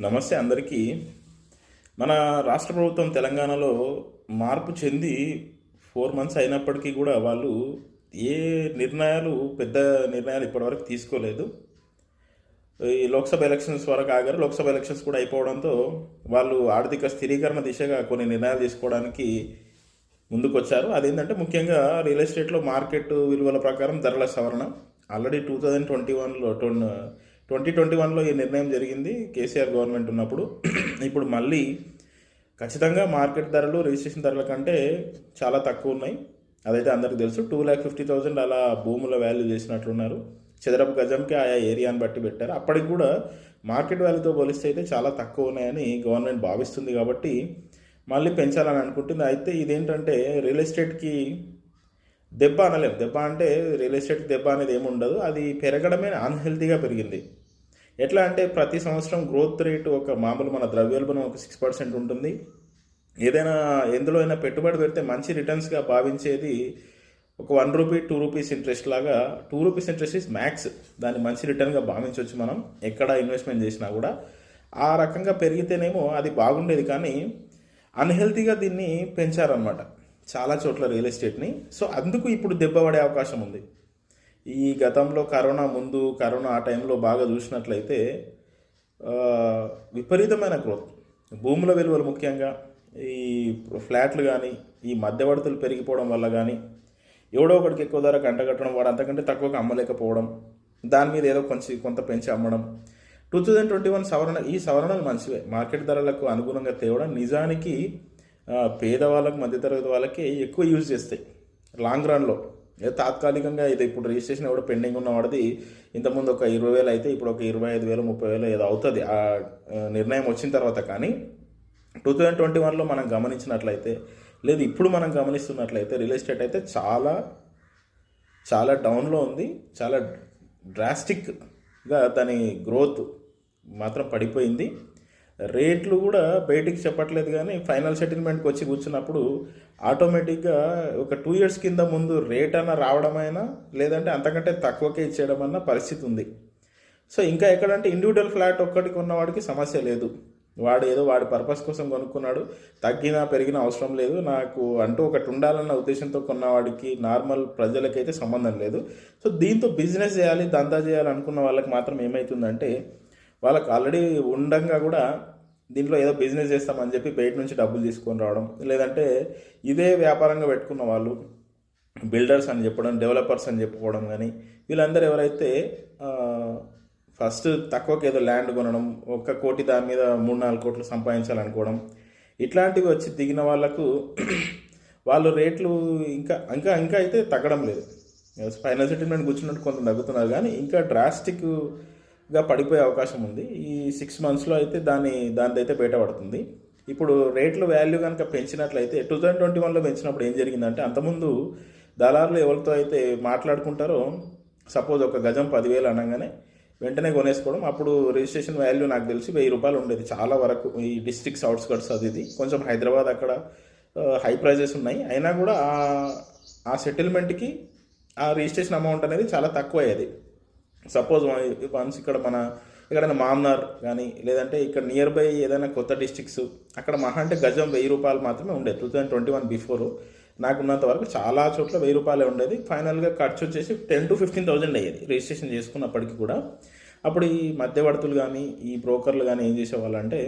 నమస్తే అందరికీ. మన రాష్ట్ర ప్రభుత్వం తెలంగాణలో మార్పు చెంది ఫోర్ మంత్స్ అయినప్పటికీ కూడా వాళ్ళు ఏ నిర్ణయాలు పెద్ద నిర్ణయాలు ఇప్పటివరకు తీసుకోలేదు. ఈ లోక్సభ ఎలక్షన్స్ వరకు ఆగారు. లోక్సభ ఎలక్షన్స్ కూడా అయిపోవడంతో వాళ్ళు ఆర్థిక స్థిరీకరణ దిశగా కొన్ని నిర్ణయాలు తీసుకోవడానికి ముందుకొచ్చారు. అదేంటంటే ముఖ్యంగా రియల్ ఎస్టేట్లో మార్కెట్ విలువల ప్రకారం ధరల సవరణ. ఆల్రెడీ టూ థౌజండ్ ట్వంటీ వన్లో ట్వంటీ ట్వంటీ వన్లో ఈ నిర్ణయం జరిగింది కేసీఆర్ గవర్నమెంట్ ఉన్నప్పుడు. ఇప్పుడు మళ్ళీ ఖచ్చితంగా మార్కెట్ ధరలు రిజిస్ట్రేషన్ ధరల కంటే చాలా తక్కువ ఉన్నాయి. అదైతే అందరికీ తెలుసు. టూ ల్యాక్ ఫిఫ్టీ థౌజండ్ అలా భూముల వాల్యూ చేసినట్లున్నారు చదరపు గజంకి ఆయా ఏరియాని బట్టి పెట్టారు. అప్పటికి కూడా మార్కెట్ వాల్యూతో పోలిస్తే అయితే చాలా తక్కువ ఉన్నాయని గవర్నమెంట్ భావిస్తుంది కాబట్టి మళ్ళీ పెంచాలని అనుకుంటుంది. అయితే ఇదేంటంటే రియల్ ఎస్టేట్కి దెబ్బ అనలేము దెబ్బ అంటే రియల్ ఎస్టేట్ దెబ్బ అనేది ఏమి ఉండదు. అది పెరగడమే అన్హెల్తీగా పెరిగింది. ఎట్లా అంటే ప్రతి సంవత్సరం గ్రోత్ రేట్ ఒక మామూలు మన ద్రవ్యోల్బణం ఒక సిక్స్ పర్సెంట్ ఉంటుంది. ఏదైనా ఎందులో అయినా పెట్టుబడి పెడితే మంచి రిటర్న్స్గా భావించేది ఒక one rupee two rupees interest లాగా two rupees interest is max దాన్ని మంచి రిటర్న్గా భావించవచ్చు మనం ఎక్కడ ఇన్వెస్ట్మెంట్ చేసినా కూడా. ఆ రకంగా పెరిగితేనేమో అది బాగుండేది కానీ అన్హెల్తీగా దీన్ని పెంచారనమాట చాలా చోట్ల రియల్ ఎస్టేట్ని సో అందుకు ఇప్పుడు దెబ్బ పడే అవకాశం ఉంది. ఈ గతంలో కరోనా ముందు కరోనా ఆ టైంలో బాగా చూసినట్లయితే విపరీతమైన గ్రోత్ భూముల విలువలు ముఖ్యంగా ఈ ఫ్లాట్లు కానీ ఈ మధ్యవర్తులు పెరిగిపోవడం వల్ల కానీ ఎవడో ఒకడికి ఎక్కువ ధర గంట కట్టడం వాడు అంతకంటే తక్కువగా అమ్మలేకపోవడం దాని మీద ఏదో కొంచెం కొంత పెంచి అమ్మడం. టూ థౌజండ్ ట్వంటీ వన్ సవరణ ఈ సవరణలు మంచివే. మార్కెట్ ధరలకు అనుగుణంగా తేవడం నిజానికి పేదవాళ్ళకు మధ్యతరగతి వాళ్ళకి ఎక్కువ యూజ్ చేస్తాయి. లాంగ్ రన్లో తాత్కాలికంగా ఇది ఇప్పుడు రిజిస్ట్రేషన్ ఎవడో పెండింగ్ ఉన్న వాడిది ఇంతకుముందు ఒక ఇరవై వేలు అయితే ఇప్పుడు ఒక ఇరవై ఐదు వేలు ముప్పై వేలు ఏదో అవుతుంది. ఆ ఆ, నిర్ణయం వచ్చిన తర్వాత కానీ టూ థౌజండ్ ట్వంటీ వన్లో మనం గమనించినట్లయితే లేదు ఇప్పుడు మనం గమనిస్తున్నట్లయితే రియల్ ఎస్టేట్ అయితే చాలా చాలా డౌన్లో ఉంది చాలా డ్రాస్టిక్గా దాని గ్రోత్ మాత్రం పడిపోయింది. రేట్లు కూడా బయటికి చెప్పట్లేదు కానీ ఫైనల్ సెటిల్మెంట్కి వచ్చి కూర్చున్నప్పుడు ఆటోమేటిక్గా ఒక టూ ఇయర్స్ కింద ముందు రేట్ అన్న రావడమైనా లేదంటే అంతకంటే తక్కువకే ఇచ్చేయడం అన్న పరిస్థితి ఉంది. సో ఇంకా ఎక్కడంటే ఇండివిజువల్ ఫ్లాట్ ఒక్కటి కొన్నవాడికి సమస్య లేదు. వాడు ఏదో వాడి పర్పస్ కోసం కొనుక్కున్నాడు. తగ్గినా పెరిగినా అవసరం లేదు. నాకు అంటూ ఒకటి ఉండాలన్న ఉద్దేశంతో కొన్నవాడికి నార్మల్ ప్రజలకైతే సంబంధం లేదు. సో దీంతో బిజినెస్ చేయాలి దందా చేయాలి అనుకున్న వాళ్ళకి మాత్రం ఏమవుతుందంటే వాళ్ళకి ఆల్రెడీ ఉండంగా కూడా దీంట్లో ఏదో బిజినెస్ చేస్తామని చెప్పి బయట నుంచి డబ్బులు తీసుకొని రావడం లేదంటే ఇదే వ్యాపారంగా పెట్టుకున్న వాళ్ళు బిల్డర్స్ అని చెప్పడం డెవలపర్స్ అని చెప్పుకోవడం కానీ వీళ్ళందరూ ఎవరైతే ఫస్ట్ తక్కువకి ఏదో ల్యాండ్ కొనడం ఒక్క కోటి దాని మీద మూడు నాలుగు కోట్లు సంపాదించాలనుకోవడం ఇట్లాంటివి వచ్చి దిగిన వాళ్ళకు వాళ్ళు రేట్లు ఇంకా ఇంకా ఇంకా అయితే తగ్గడం లేదు. ఫైనల్ సెటిల్మెంట్ కూర్చున్నట్టు కొంత తగ్గుతున్నారు కానీ ఇంకా గా పడిపోయే అవకాశం ఉంది. ఈ సిక్స్ మంత్స్లో అయితే దాని దానిదైతే బయటపడుతుంది ఇప్పుడు రేట్లు వాల్యూ కనుక పెంచినట్లయితే టూ థౌజండ్ ట్వంటీ వన్లో పెంచినప్పుడు ఏం జరిగిందంటే అంతకుముందు దళారులు ఎవరితో అయితే మాట్లాడుకుంటారో సపోజ్ ఒక గజం పదివేలు అనగానే వెంటనే కొనేసుకోవడం. అప్పుడు రిజిస్ట్రేషన్ వాల్యూ నాకు తెలిసి వెయ్యి రూపాయలు ఉండేది చాలా వరకు. ఈ డిస్ట్రిక్ట్స్ అవుట్స్కట్స్ అది ఇది. కొంచెం హైదరాబాద్ అక్కడ హై ప్రైజెస్ ఉన్నాయి. అయినా కూడా ఆ- ఆ సెటిల్మెంట్కి ఆ రిజిస్ట్రేషన్ అమౌంట్ అనేది చాలా తక్కువ అయ్యేది సపోజ్ వన్స్ ఇక్కడ మన ఎక్కడైనా మామ్నార్ కానీ లేదంటే ఇక్కడ నియర్ బై ఏదైనా కొత్త డిస్ట్రిక్ట్స్ అక్కడ మహా అంటే గజం వెయ్యి రూపాయలు మాత్రమే ఉండేది two thousand twenty one before. నాకున్నంత వరకు చాలా చోట్ల వెయ్యి రూపాయలే ఉండేది. ఫైనల్గా ఖర్చు వచ్చేసి టెన్ టు ఫిఫ్టీన్ థౌజండ్ అయ్యేది రిజిస్ట్రేషన్ చేసుకున్నప్పటికీ కూడా. అప్పుడు ఈ మధ్యవర్తులు కానీ ఈ బ్రోకర్లు కానీ ఏం చేసేవాళ్ళు అంటే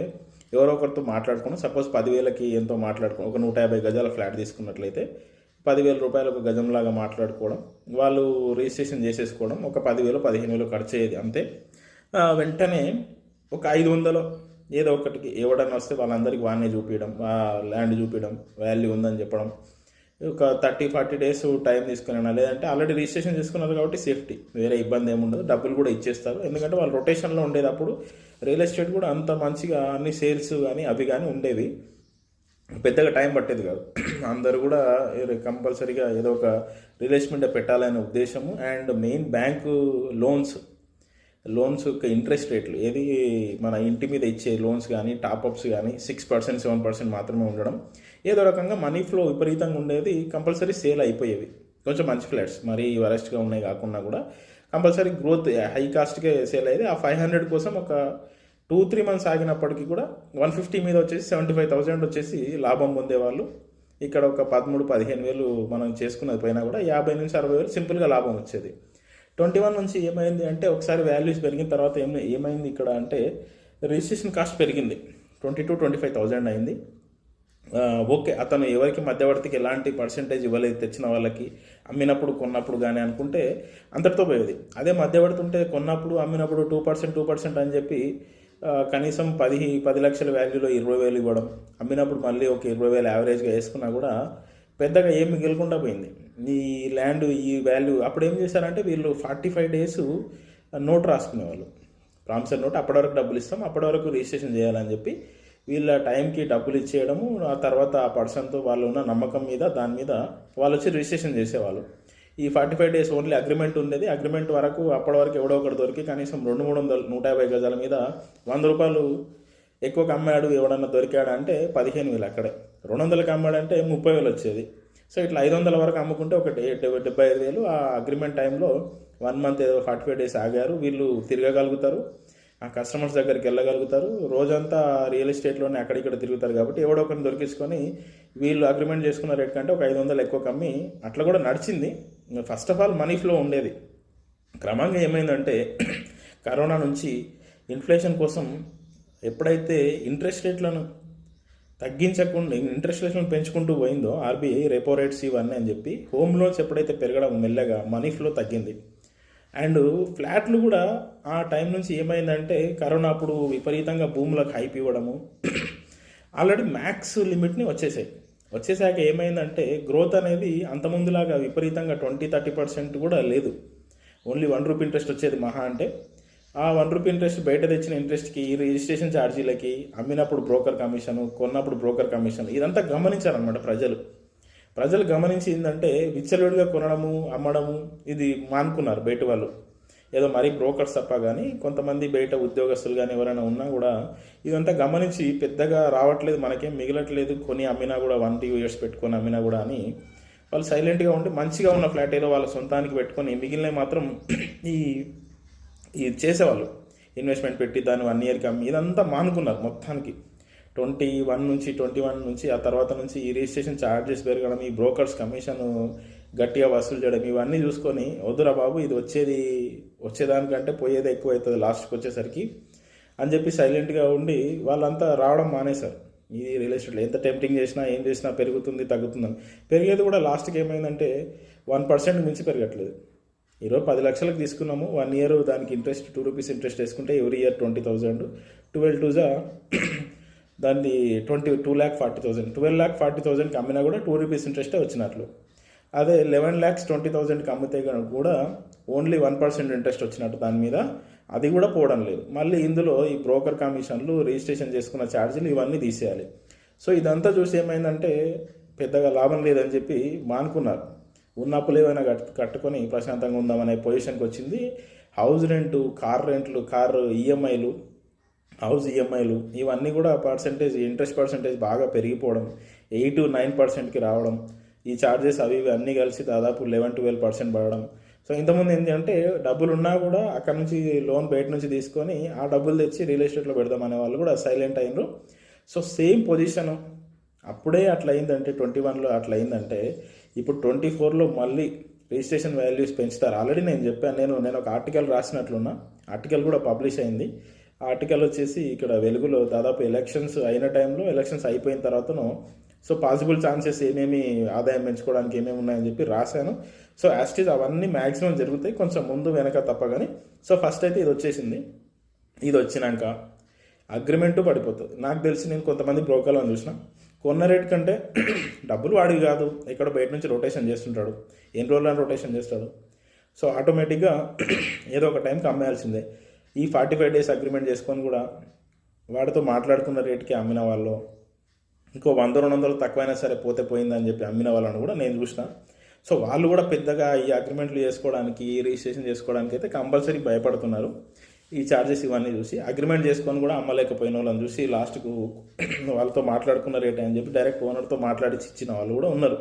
ఎవరో ఒకరితో మాట్లాడుకుని సపోజ్ పదివేలకి ఎంతో మాట్లాడుకుని ఒక నూట యాభై గజాల ఫ్లాట్ తీసుకున్నట్లయితే పదివేల రూపాయలు ఒక గజంలాగా మాట్లాడుకోవడం వాళ్ళు రిజిస్ట్రేషన్ చేసేసుకోవడం ఒక పదివేలు పదిహేను వేలు ఖర్చు అయ్యేది అంతే. వెంటనే ఒక ఐదు వందలు ఏదో ఒకటికి ఎవడన్నా వస్తే వాళ్ళందరికీ వాడినే చూపించడం ల్యాండ్ చూపించడం వాల్యూ ఉందని చెప్పడం. ఒక థర్టీ ఫార్టీ డేస్ టైం తీసుకున్నా లేదంటే ఆల్రెడీ రిజిస్ట్రేషన్ చేసుకున్నారు కాబట్టి సేఫ్టీ వేరే ఇబ్బంది ఏముండదు డబ్బులు కూడా ఇచ్చేస్తారు. ఎందుకంటే వాళ్ళు రొటేషన్లో ఉండేటప్పుడు రియల్ ఎస్టేట్ కూడా అంత మంచిగా అన్ని సేల్స్ కానీ అవి కానీ ఉండేవి. పెద్దగా టైం పట్టేది కాదు. అందరు కూడా కంపల్సరీగా ఏదో ఒక రిలేషన్మెంట్ పెట్టాలనే ఉద్దేశము. And main bank loans loans యొక్క ఇంట్రెస్ట్ రేట్లు ఏది మన ఇంటి మీద ఇచ్చే లోన్స్ కానీ టాప్అప్స్ కానీ సిక్స్ పర్సెంట్ సెవెన్ పర్సెంట్ మాత్రమే ఉండడం. ఏదో రకంగా మనీ ఫ్లో విపరీతంగా ఉండేది కంపల్సరీ సేల్ అయిపోయేవి. కొంచెం మంచి ఫ్లాట్స్ మరీ వరెస్ట్గా ఉన్నాయి కాకుండా కూడా. కంపల్సరీ గ్రోత్ హై కాస్ట్కే సేల్ అయ్యేది. ఆ ఫైవ్ హండ్రెడ్ కోసం ఒక టూ త్రీ మంత్స్ ఆగినప్పటికీ కూడా వన్ ఫిఫ్టీ మీద వచ్చేసి సెవెంటీ ఫైవ్ థౌసండ్ వచ్చేసి లాభం పొందేవాళ్ళు. ఇక్కడ ఒక పదమూడు పదిహేను వేలు మనం చేసుకున్నది పోయినా కూడా యాభై నుంచి అరవై వేలు సింపుల్గా లాభం వచ్చేది. ట్వంటీ వన్ నుంచి ఏమైంది అంటే ఒకసారి వాల్యూస్ పెరిగిన తర్వాత ఏమి ఏమైంది ఇక్కడ అంటే రిజిస్ట్రేషన్ కాస్ట్ పెరిగింది. Twenty two twenty five thousand అయింది ఓకే అతను ఎవరికి మధ్యవర్తికి ఎలాంటి పర్సంటేజ్ ఇవ్వలేదు తెచ్చిన వాళ్ళకి అమ్మినప్పుడు కొన్నప్పుడు కానీ అనుకుంటే అంతటితో పోయేది. అదే మధ్యవర్తి ఉంటే కొన్నప్పుడు అమ్మినప్పుడు టూ పర్సెంట్ టూ పర్సెంట్ అని చెప్పి కనీసం పది పది లక్షల వాల్యూలో ఇరవై వేలు ఇవ్వడం అమ్మినప్పుడు మళ్ళీ ఒక ఇరవై వేలు యావరేజ్గా వేసుకున్నా కూడా పెద్దగా ఏం మిగిలకుండా పోయింది. ఈ ల్యాండ్ ఈ వాల్యూ అప్పుడు ఏం చేశారంటే వీళ్ళు ఫార్టీ ఫైవ్ డేస్ నోట్ రాసుకునేవాళ్ళు. ప్రామిసర్ నోట్ అప్పటి వరకు డబ్బులు ఇస్తాం అప్పటి వరకు రిజిస్ట్రేషన్ చేయాలని చెప్పి వీళ్ళ టైంకి డబ్బులు ఇచ్చేయడము ఆ తర్వాత ఆ పర్సన్తో వాళ్ళు ఉన్న నమ్మకం మీద దాని మీద వాళ్ళు వచ్చి రిజిస్ట్రేషన్ చేసేవాళ్ళు. ఈ forty five days only agreement ఉండేది. అగ్రిమెంట్ వరకు అప్పటి వరకు ఎవడో ఒకటి దొరికి కనీసం రెండు మూడు వందలు నూట యాభై గజాల మీద వంద రూపాయలు ఎక్కువకి అమ్మాడు ఎవడన్నా దొరికాడు అంటే పదిహేను వేలు అక్కడే. రెండు వందలకి అమ్మాడంటే ముప్పై వేలు వచ్చేది. సో ఇట్లా ఐదు వందల వరకు అమ్ముకుంటే ఒక డెబ్బై ఐదు వేలు. ఆ అగ్రిమెంట్ టైంలో వన్ మంత్ ఏదో ఫార్టీ ఫైవ్ డేస్ ఆగారు. వీళ్ళు తిరగగలుగుతారు. ఆ కస్టమర్స్ దగ్గరికి వెళ్ళగలుగుతారు. రోజంతా రియల్ ఎస్టేట్లోనే అక్కడిక్కడ తిరుగుతారు కాబట్టి ఎవడో ఒకరిని దొరికించుకొని వీళ్ళు అగ్రిమెంట్ చేసుకున్న రేట్ కంటే ఒక ఐదు వందలు ఎక్కువ కమ్మి అట్లా కూడా నడిచింది. First of all money flow ఉండేది. క్రమంగా ఏమైందంటే కరోనా నుంచి ఇన్ఫ్లేషన్ కోసం ఎప్పుడైతే ఇంట్రెస్ట్ రేట్లను తగ్గించకుండా ఇంట్రెస్ట్ రేట్లను పెంచుకుంటూ పోయిందో ఆర్బీఐ రెపో రేట్స్ ఇవన్నీ అని చెప్పి హోమ్ లోన్స్ ఎప్పుడైతే పెరగడం మెల్లగా మనీ ఫ్లో తగ్గింది. అండ్ ఫ్లాట్లు కూడా ఆ టైం నుంచి ఏమైందంటే కరోనా అప్పుడు విపరీతంగా భూములకు హైప్ ఇవ్వడము ఆల్రెడీ మ్యాక్స్ లిమిట్ని వచ్చేసాయి. వచ్చేసాక ఏమైందంటే గ్రోత్ అనేది అంతకుముందులాగా విపరీతంగా ట్వంటీ థర్టీ పర్సెంట్ కూడా లేదు. ఓన్లీ వన్ రూపీ ఇంట్రెస్ట్ వచ్చేది మహా అంటే ఆ వన్ రూపీ ఇంట్రెస్ట్ బయట తెచ్చిన ఇంట్రెస్ట్కి ఈ రిజిస్ట్రేషన్ ఛార్జీలకి అమ్మినప్పుడు బ్రోకర్ కమిషన్ కొన్నప్పుడు బ్రోకర్ కమిషన్ ఇదంతా గమనించారనమాట ప్రజలు. ప్రజలు గమనించి ఏంటంటే విచ్చలవిడిగా కొనడము అమ్మడము ఇది మానుకున్నారు బయట వాళ్ళు. ఏదో మరీ బ్రోకర్స్ తప్ప కానీ కొంతమంది బయట ఉద్యోగస్తులు కానీ ఎవరైనా ఉన్నా కూడా ఇదంతా గమనించి పెద్దగా రావట్లేదు మనకేం మిగలట్లేదు కొని అమ్మినా కూడా వన్ టూ ఇయర్స్ పెట్టుకొని అమ్మినా కూడా అని వాళ్ళు సైలెంట్గా ఉండి మంచిగా ఉన్న ఫ్లాట్ ఏదో వాళ్ళ సొంతానికి పెట్టుకొని మిగిలినవి మాత్రం ఈ ఇది చేసేవాళ్ళు. ఇన్వెస్ట్మెంట్ పెట్టి దాన్ని వన్ ఇయర్కి అమ్మి ఇదంతా మానుకున్నారు మొత్తానికి. ట్వంటీ వన్ నుంచి ట్వంటీ వన్ నుంచి ఆ తర్వాత నుంచి ఈ రిజిస్ట్రేషన్ ఛార్జెస్ పెరగడం ఈ బ్రోకర్స్ కమిషన్ గట్టిగా వసూలు చేయడం ఇవన్నీ చూసుకొని వద్దురా బాబు ఇది వచ్చేది వచ్చేదానికంటే పోయేది ఎక్కువ అవుతుంది లాస్ట్కి వచ్చేసరికి అని చెప్పి సైలెంట్గా ఉండి వాళ్ళంతా రావడం మానేశారు. ఇది రియల్ ఎస్టేట్లో ఎంత టెంప్టింగ్ చేసినా ఏం చేసినా పెరుగుతుంది తగ్గుతుందని. పెరిగేది కూడా లాస్ట్కి ఏమైందంటే వన్ పర్సెంట్ మించి పెరగట్లేదు. ఈరోజు పది లక్షలకు తీసుకున్నాము వన్ ఇయర్ దానికి ఇంట్రెస్ట్ టూ రూపీస్ ఇంట్రెస్ట్ వేసుకుంటే every year twenty thousand. Twelve టూజా దాన్ని twenty two lakh forty thousand twelve lakh forty థౌసండ్కి అమ్మినా కూడా టూ రూపీస్ ఇంట్రెస్టే వచ్చినట్లు. అదే లెవెన్ ల్యాక్స్ ట్వంటీ థౌజండ్కి అమ్మితే కనుక కూడా ఓన్లీ వన్ పర్సెంట్ ఇంట్రెస్ట్ వచ్చినట్టు దాని మీద అది కూడా పోవడం లేదు. మళ్ళీ ఇందులో ఈ బ్రోకర్ కమిషన్లు రిజిస్ట్రేషన్ చేసుకున్న ఛార్జీలు ఇవన్నీ తీసేయాలి. సో ఇదంతా చూసి ఏమైందంటే పెద్దగా లాభం లేదని చెప్పి మానుకున్నారు. ఉన్న అప్పులు ఏమైనా కట్ కట్టుకొని ప్రశాంతంగా ఉందామనే పొజిషన్కి వచ్చింది. హౌస్ రెంటు కార్ రెంట్లు కార్ ఈఎంఐలు హౌస్ ఈఎంఐలు ఇవన్నీ కూడా పర్సంటేజ్ ఇంట్రెస్ట్ పర్సంటేజ్ బాగా పెరిగిపోవడం ఎయిట్ నైన్ పర్సెంట్కి రావడం ఈ ఛార్జెస్ అవి ఇవి అన్నీ కలిసి దాదాపు లెవెన్ ట్వెల్వ్ పర్సెంట్ పడడం. సో ఇంతకుముందు ఏంటి అంటే డబ్బులు ఉన్నా కూడా అక్కడ నుంచి లోన్ బయట నుంచి తీసుకొని ఆ డబ్బులు తెచ్చి రియల్ ఎస్టేట్లో పెడదాం అనే వాళ్ళు కూడా సైలెంట్ అయినరు. సో సేమ్ పొజిషన్ అప్పుడే అట్లా అయిందంటే ట్వంటీ వన్లో అట్లా అయిందంటే ఇప్పుడు ట్వంటీ ఫోర్లో మళ్ళీ రిజిస్ట్రేషన్ వాల్యూస్ పెంచుతారు. ఆల్రెడీ నేను చెప్పాను నేను నేను ఒక ఆర్టికల్ రాసినట్లున్నా. ఆర్టికల్ కూడా పబ్లిష్ అయింది. ఆర్టికల్ వచ్చేసి ఇక్కడ వెలుగులో దాదాపు ఎలక్షన్స్ అయిన టైంలో ఎలక్షన్స్ అయిపోయిన తర్వాతను సో పాసిబుల్ ఛాన్సెస్ ఏమేమి ఆదాయం పెంచుకోవడానికి ఏమేమి ఉన్నాయని చెప్పి రాశాను. సో యాస్టిజ్ అవన్నీ మ్యాక్సిమం జరుగుతాయి. కొంచెం ముందు వెనక తప్ప కానీ సో ఫస్ట్ అయితే ఇది వచ్చేసింది. ఇది వచ్చినాక అగ్రిమెంటు పడిపోతుంది. నాకు తెలిసి నేను కొంతమంది బ్రోకర్లను చూసిన. కొన్న రేట్ కంటే డబ్బులు వాడివి కాదు. ఎక్కడ బయట నుంచి రొటేషన్ చేస్తుంటాడు. ఎన్ని రోజులను రొటేషన్ చేస్తాడు. సో ఆటోమేటిక్గా ఏదో ఒక టైంకి అమ్మేయాల్సిందే. ఈ ఫార్టీ ఫైవ్ డేస్ అగ్రిమెంట్ చేసుకొని కూడా వాడితో మాట్లాడుకున్న రేట్కి అమ్మిన వాళ్ళు ఇంకో వంద రెండు వందలు తక్కువైనా సరే పోతే పోయిందని చెప్పి అమ్మిన వాళ్ళని కూడా నేను చూసిన. సో వాళ్ళు కూడా పెద్దగా ఈ అగ్రిమెంట్లు చేసుకోవడానికి రిజిస్ట్రేషన్ చేసుకోవడానికి అయితే కంపల్సరీ భయపడుతున్నారు. ఈ ఛార్జెస్ ఇవన్నీ చూసి అగ్రిమెంట్ చేసుకొని కూడా అమ్మలేకపోయిన వాళ్ళని చూసి లాస్ట్కు వాళ్ళతో మాట్లాడుకున్న రేట్ అని చెప్పి డైరెక్ట్ ఓనర్తో మాట్లాడి ఇచ్చిన వాళ్ళు కూడా ఉన్నారు.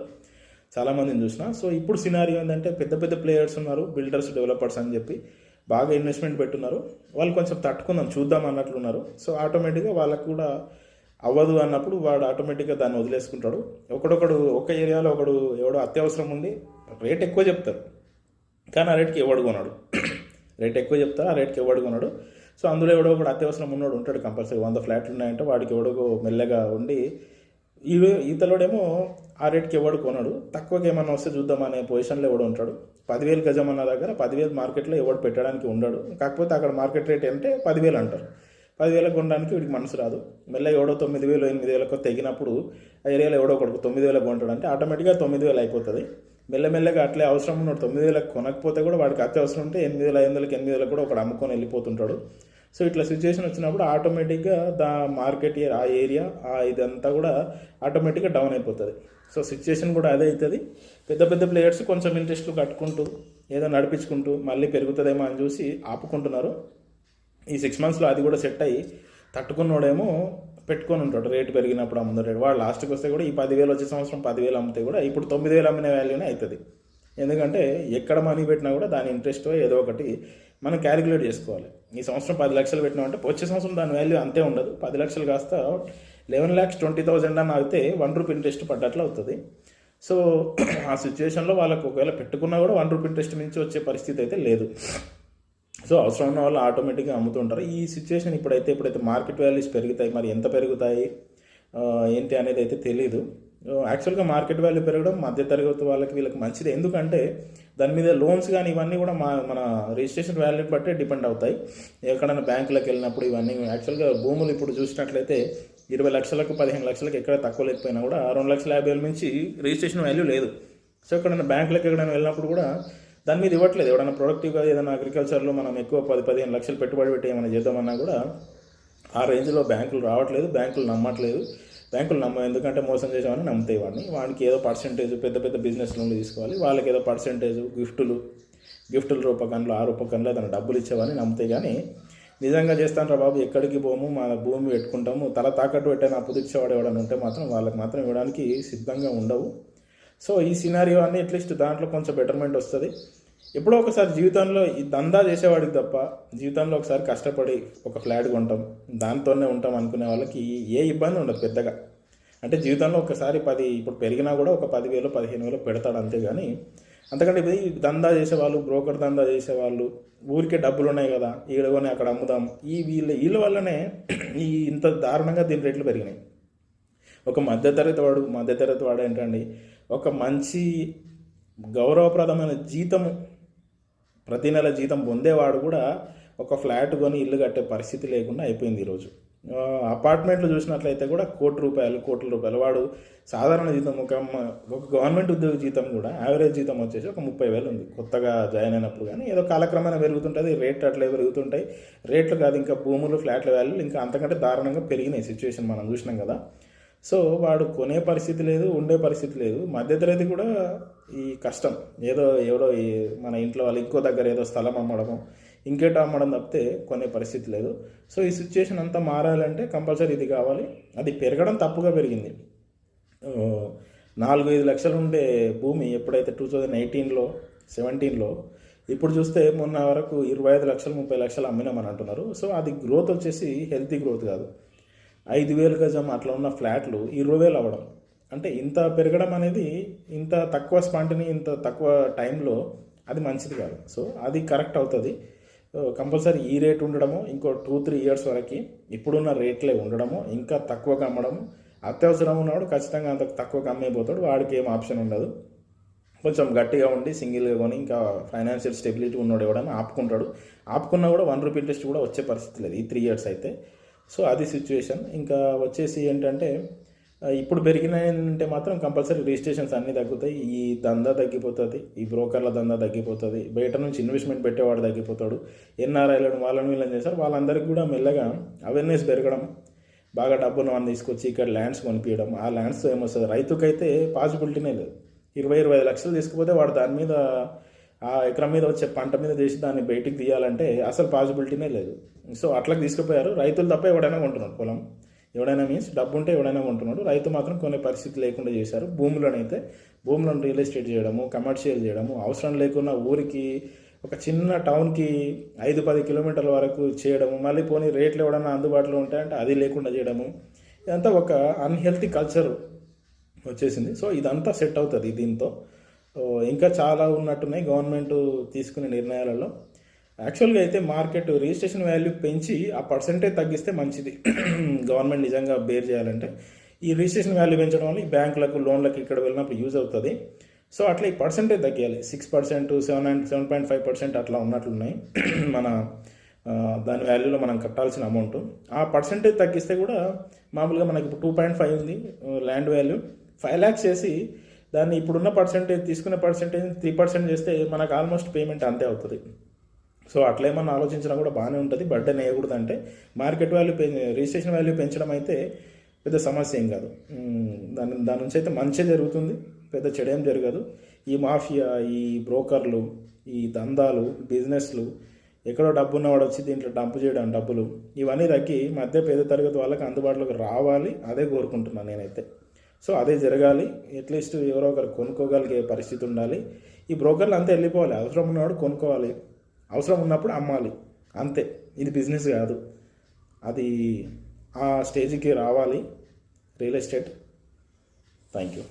చాలామందిని చూసిన. సో ఇప్పుడు సినారీ ఏంటంటే పెద్ద పెద్ద ప్లేయర్స్ ఉన్నారు బిల్డర్స్ డెవలపర్స్ అని చెప్పి బాగా ఇన్వెస్ట్మెంట్ పెట్టున్నారు. వాళ్ళు కొంచెం తట్టుకుందాం చూద్దాం అన్నట్లున్నారు. సో ఆటోమేటిక్గా వాళ్ళకు కూడా అవ్వదు అన్నప్పుడు వాడు ఆటోమేటిక్గా దాన్ని వదిలేసుకుంటాడు. ఒకడొకడు ఒక ఏరియాలో ఒకడు ఎవడో అత్యవసరం ఉండి రేట్ ఎక్కువ చెప్తారు. కానీ ఆ రేట్కి ఎవడు కొన్నాడు రేట్ ఎక్కువ చెప్తారు ఆ రేట్కి ఎవడు కొన్నాడు సో అందులో ఎవడో ఒకడు అత్యవసరం ఉన్నాడు ఉంటాడు కంపల్సరీ. వంద ఫ్లాట్లు ఉన్నాయంటే వాడికి ఎవడో మెల్లగా ఉండి ఈ ఈతలోడేమో ఆ రేట్కి ఎవడు కొనడు. తక్కువకి ఏమన్నా వస్తే చూద్దాం అనే పొజిషన్లో ఎవడు ఉంటాడు. పదివేలు గజం అన్న దగ్గర పదివేలు మార్కెట్లో ఎవడు పెట్టడానికి ఉండడు. కాకపోతే అక్కడ మార్కెట్ రేట్ అంటే పదివేలు అంటారు. పదివేలకు కొనడానికి వీడికి మనసు రాదు. మెల్లగా ఎవడో తొమ్మిది వేలు ఎనిమిది వేలకు తెగినప్పుడు ఆ ఏరియాలో ఎవడో ఒకటి తొమ్మిది వేలకు కొంటాడు అంటే ఆటోమేటిక్గా తొమ్మిది వేలు అయిపోతుంది మెల్లమెల్లగా అట్లే అవసరం ఉన్నాడు తొమ్మిది వేలకు కొనకపోతే కూడా వాడికి అత్యవసరం ఉంటే ఎనిమిది వేల ఐదు వందలకి ఎనిమిది వేలకు కూడా ఒకడు అమ్ముకొని వెళ్ళిపోతుంటాడు. సో ఇట్లా సిచ్యువేషన్ వచ్చినప్పుడు ఆటోమేటిక్గా దా మార్కెట్ ఆ ఏరియా ఆ ఇదంతా కూడా ఆటోమేటిక్గా డౌన్ అయిపోతుంది. సో సిచ్యువేషన్ కూడా అదే అవుతుంది పెద్ద పెద్ద ప్లేయర్స్ కొంచెం ఇంట్రెస్ట్లు కట్టుకుంటూ ఏదో నడిపించుకుంటూ మళ్ళీ పెరుగుతుందేమో అని చూసి ఆపుకుంటున్నారు. ఈ సిక్స్ మంత్స్లో అది కూడా సెట్ అయ్యి తట్టుకున్నోడేమో పెట్టుకొని ఉంటాడు. రేటు పెరిగినప్పుడు అమ్ముతాడు వాడు లాస్ట్కి వస్తే కూడా ఈ పదివేలు వచ్చే సంవత్సరం పదివేలు అమ్మితే కూడా ఇప్పుడు తొమ్మిది వేలు అమ్మిన వాల్యూనే అవుతుంది ఎందుకంటే ఎక్కడ మనీ పెట్టినా కూడా దాని ఇంట్రెస్ట్ ఏదో ఒకటి మనం క్యాలిక్యులేట్ చేసుకోవాలి. ఈ సంవత్సరం పది లక్షలు పెట్టినామంటే వచ్చే సంవత్సరం దాని వాల్యూ అంతే ఉండదు. పది లక్షలు కాస్త లెవెన్ ల్యాక్స్ ట్వంటీ థౌజండ్ అని అయితే వన్ రూపీ ఇంట్రెస్ట్ పడ్డట్లు అవుతుంది. సో ఆ సిచ్యువేషన్లో వాళ్ళకు ఒకవేళ పెట్టుకున్నా కూడా వన్ రూపీ ఇంట్రెస్ట్ నుంచి వచ్చే పరిస్థితి అయితే లేదు. సో అవసరం ఉన్న వాళ్ళు ఆటోమేటిక్గా అమ్ముతుంటారు. ఈ సిచ్యువేషన్ ఇప్పుడైతే ఇప్పుడైతే మార్కెట్ వాల్యూస్ పెరుగుతాయి మరి ఎంత పెరుగుతాయి ఏంటి అనేది అయితే తెలియదు యాక్చువల్గా మార్కెట్ వాల్యూ పెరగడం మధ్యతరగతి వాళ్ళకి వీళ్ళకి మంచిది. ఎందుకంటే దాని మీద లోన్స్ కానీ ఇవన్నీ కూడా మా మన రిజిస్ట్రేషన్ వాల్యూని బట్టే డిపెండ్ అవుతాయి. ఎక్కడైనా బ్యాంకులకు వెళ్ళినప్పుడు ఇవన్నీ యాక్చువల్గా భూములు ఇప్పుడు చూసినట్లయితే ఇరవై లక్షలకు పదిహేను లక్షలకు ఎక్కడ తక్కువ లేకపోయినా కూడా రెండు లక్షల యాభై వేల నుంచి రిజిస్ట్రేషన్ వాల్యూ లేదు. సో ఎక్కడైనా బ్యాంకులకు ఎక్కడైనా వెళ్ళినప్పుడు కూడా దాని మీద ఇవ్వట్లేదు. ఎవడైనా ప్రొడక్టివ్గా ఏదైనా అగ్రికల్చర్లో మనం ఎక్కువ పది పదిహేను లక్షలు పెట్టుబడి పెట్టి ఏమైనా చేద్దామన్నా కూడా ఆ రేంజ్లో బ్యాంకులు రావట్లేదు. బ్యాంకులు నమ్మట్లేదు. బ్యాంకులు నమ్మ ఎందుకంటే మోసం చేసామని నమ్ముతాయి వాడిని. వాడికి ఏదో పర్సెంటేజ్ పెద్ద పెద్ద బిజినెస్ లోన్లు తీసుకోవాలి. వాళ్ళకి ఏదో పర్సెంటేజ్ గిఫ్టులు గిఫ్టుల రూపకంలో ఆ రూపకంలో ఏదైనా డబ్బులు ఇచ్చేవని నమ్ముతాయి. కానీ నిజంగా చేస్తాను రా బాబు ఎక్కడికి పోము? మా భూమి పెట్టుకుంటాము. తల తాకట్టు పెట్టాను అప్పు తెచ్చేవాడు ఎవడని ఉంటే మాత్రం వాళ్ళకి మాత్రం ఇవ్వడానికి సిద్ధంగా ఉండవు. సో ఈ సినారియో అన్ని అట్లీస్ట్ దాంట్లో కొంచెం బెటర్మెంట్ వస్తుంది. ఎప్పుడో ఒకసారి జీవితంలో ఈ దందా చేసేవాడికి తప్ప జీవితంలో ఒకసారి కష్టపడి ఒక ఫ్లాట్ కొంటాం దాంతోనే ఉంటాం అనుకునే వాళ్ళకి ఏ ఇబ్బంది ఉండదు పెద్దగా. అంటే జీవితంలో ఒకసారి పది ఇప్పుడు పెరిగినా కూడా ఒక పదివేలు పదిహేను వేలు పెడతాడు అంతే కానీ అంతకంటే ఇది దందా చేసేవాళ్ళు బ్రోకర్ దందా చేసేవాళ్ళు ఊరికే డబ్బులు ఉన్నాయి కదా ఈడ కొని అక్కడ అమ్ముదాం ఈ వీళ్ళ వీళ్ళ వల్లనే ఈ ఇంత దారుణంగా దీని రేట్లు పెరిగినాయి. ఒక మధ్యతరగతి వాడు మధ్యతరగతి వాడు ఏంటండి? ఒక మంచి గౌరవప్రదమైన జీతము ప్రతి నెల జీతం పొందేవాడు కూడా ఒక ఫ్లాట్ కొని ఇల్లు కట్టే పరిస్థితి లేకుండా అయిపోయింది ఈరోజు అపార్ట్మెంట్లు చూసినట్లయితే కూడా కోటి రూపాయలు కోట్ల రూపాయలు. వాడు సాధారణ జీతం ఒక ఒక గవర్నమెంట్ ఉద్యోగ జీతం కూడా యావరేజ్ జీతం వచ్చేసి ఒక ముప్పై వేలు ఉంది. కొత్తగా జాయిన్ అయినప్పుడు కానీ ఏదో కాలక్రమేణా పెరుగుతుంటుంది రేట్లు అట్లే పెరుగుతుంటాయి. రేట్లు కాదు ఇంకా భూములు ఫ్లాట్ల వాల్యూలు ఇంకా అంతకంటే దారుణంగా పెరిగినాయి సిచ్యువేషన్ మనం చూసినాం కదా. సో వాడు కొనే పరిస్థితి లేదు ఉండే పరిస్థితి లేదు. మధ్యతరగతి కూడా ఈ కష్టం. ఏదో ఎవడో ఈ మన ఇంట్లో వాళ్ళు ఇంకో దగ్గర ఏదో స్థలం అమ్మడము ఇంకేటో అమ్మడం తప్పితే కొనే పరిస్థితి లేదు. సో ఈ సిచ్యుయేషన్ అంతా మారాలంటే కంపల్సరీ ఇది కావాలి. అది పెరగడం తప్పుగా పెరిగింది. నాలుగు ఐదు లక్షలు ఉండే భూమి ఎప్పుడైతే టూ థౌజండ్ ఎయిటీన్లో సెవెంటీన్లో ఇప్పుడు చూస్తే మొన్న వరకు ఇరవై ఐదు లక్షలు ముప్పై లక్షలు అమ్మినామని అంటున్నారు. సో అది గ్రోత్ వచ్చేసి హెల్తీ గ్రోత్ కాదు. ఐదు వేలు గజం అట్లా ఉన్న ఫ్లాట్లు ఇరవై వేలు అవ్వడం. అంటే ఇంత పెరగడం అనేది ఇంత తక్కువ స్పాంటిని ఇంత తక్కువ టైంలో అది మంచిది కాదు. సో అది కరెక్ట్ అవుతుంది. కంపల్సరీ ఈ రేట్ ఉండడము ఇంకో టూ త్రీ ఇయర్స్ వరకు ఇప్పుడున్న రేట్లే ఉండడము ఇంకా తక్కువగా అమ్మడము అత్యవసరం ఉన్నవాడు ఖచ్చితంగా అంత తక్కువగా అమ్మేపోతాడు వాడికి ఏం ఆప్షన్ ఉండదు. కొంచెం గట్టిగా ఉండి సింగిల్గా కొని ఇంకా ఫైనాన్షియల్ స్టెబిలిటీ ఉన్నాడు ఎవడన్నా ఆపుకుంటాడు. ఆపుకున్నా కూడా వన్ రూపీ ఇంట్రెస్ట్ కూడా వచ్చే పరిస్థితి లేదు ఈ త్రీ ఇయర్స్ అయితే. సో అది సిచ్యువేషన్ ఇంకా వచ్చేసి ఏంటంటే ఇప్పుడు పెరిగినాయంటే మాత్రం కంపల్సరీ రిజిస్ట్రేషన్స్ అన్నీ తగ్గుతాయి. ఈ దందా తగ్గిపోతుంది ఈ బ్రోకర్ల దందా తగ్గిపోతుంది. బయట నుంచి ఇన్వెస్ట్మెంట్ పెట్టేవాడు తగ్గిపోతాడు. ఎన్ఆర్ఐలను వాళ్ళని వీళ్ళని చేస్తారు. వాళ్ళందరికీ కూడా మెల్లగా అవేర్నెస్ పెరగడం బాగా డబ్బును మనం తీసుకొచ్చి ఇక్కడ ల్యాండ్స్ కొనిపించడం ఆ ల్యాండ్స్తో ఏమొస్తుంది? రైతుకైతే పాసిబిలిటీనే లేదు. ఇరవై ఇరవై ఐదు లక్షలు తీసుకుపోతే వాడు దాని మీద ఆ ఎకరం మీద వచ్చే పంట మీద చేసి దాన్ని బయటికి తీయాలంటే అసలు పాసిబిలిటీనే లేదు. సో అట్లా తీసుకుపోయారు. రైతులు తప్ప ఎవడైనా కొంటున్నాడు పొలం. ఎవడైనా మీన్స్ డబ్బు ఉంటే ఎవడైనా కొంటున్నాడు. రైతు మాత్రం కొనే పరిస్థితి లేకుండా చేశారు. భూములను అయితే భూములను రియల్ ఎస్టేట్ చేయడము కమర్షియల్ చేయడము అవసరం లేకుండా ఊరికి ఒక చిన్న టౌన్కి ఐదు పది కిలోమీటర్ల వరకు చేయడము మళ్ళీ పోనీ రేట్లు ఎవడన్నా అందుబాటులో ఉంటాయంటే అది లేకుండా చేయడము ఇదంతా ఒక అన్హెల్తీ కల్చర్ వచ్చేసింది. సో ఇదంతా సెట్ అవుతుంది దీంతో. ఇంకా చాలా ఉన్నట్టున్నాయి గవర్నమెంట్ తీసుకునే నిర్ణయాలలో. యాక్చువల్గా అయితే మార్కెట్ రిజిస్ట్రేషన్ వాల్యూ పెంచి ఆ పర్సంటేజ్ తగ్గిస్తే మంచిది. గవర్నమెంట్ నిజంగా బేర్ చేయాలంటే ఈ రిజిస్ట్రేషన్ వాల్యూ పెంచడం వల్ల ఈ బ్యాంకులకు లోన్లకు ఇక్కడ వెళ్ళినప్పుడు యూజ్ అవుతుంది. సో అట్లా ఈ percentage తగ్గియాలి. Six percent seven and seven point five percent అట్లా ఉన్నట్లున్నాయి. మన దాని వాల్యూలో మనం కట్టాల్సిన అమౌంట్ ఆ పర్సంటేజ్ తగ్గిస్తే కూడా మామూలుగా మనకి ఇప్పుడు టూ పాయింట్ ఫైవ్ ఉంది ల్యాండ్ వాల్యూ ఫైవ్ ల్యాక్స్ చేసి దాన్ని ఇప్పుడున్న పర్సంటేజ్ తీసుకునే పర్సంటేజ్ త్రీ పర్సెంట్ చేస్తే మనకు ఆల్మోస్ట్ పేమెంట్ అంతే అవుతుంది. సో అట్లా ఏమన్నా ఆలోచించినా కూడా బాగానే ఉంటుంది. బర్త్డే వేయకూడదు అంటే మార్కెట్ వాల్యూ పె రిజిస్ట్రేషన్ వాల్యూ పెంచడం అయితే పెద్ద సమస్య ఏం కాదు. దాని దాని నుంచి అయితే మంచి జరుగుతుంది. పెద్ద చెడేం జరగదు. ఈ మాఫియా ఈ బ్రోకర్లు ఈ దందాలు బిజినెస్లు ఎక్కడో డబ్బు ఉన్నవాడు వచ్చి దీంట్లో డంప్ చేయడం డబ్బులు ఇవన్నీ తగ్గి మధ్య పేద తరగతి వాళ్ళకి అందుబాటులోకి రావాలి. అదే కోరుకుంటున్నాను నేనైతే. సో అదే జరగాలి. అట్లీస్ట్ ఎవరో ఒకరు కొనుక్కోగలిగే పరిస్థితి ఉండాలి. ఈ బ్రోకర్లు అంతా వెళ్ళిపోవాలి. అవసరం ఉన్నవాడు కొనుక్కోవాలి. అవసరం ఉన్నప్పుడు అమ్మాలి. అంతే. ఇది బిజినెస్ కాదు. అది ఆ స్టేజ్కి రావాలి. Real estate. Thank you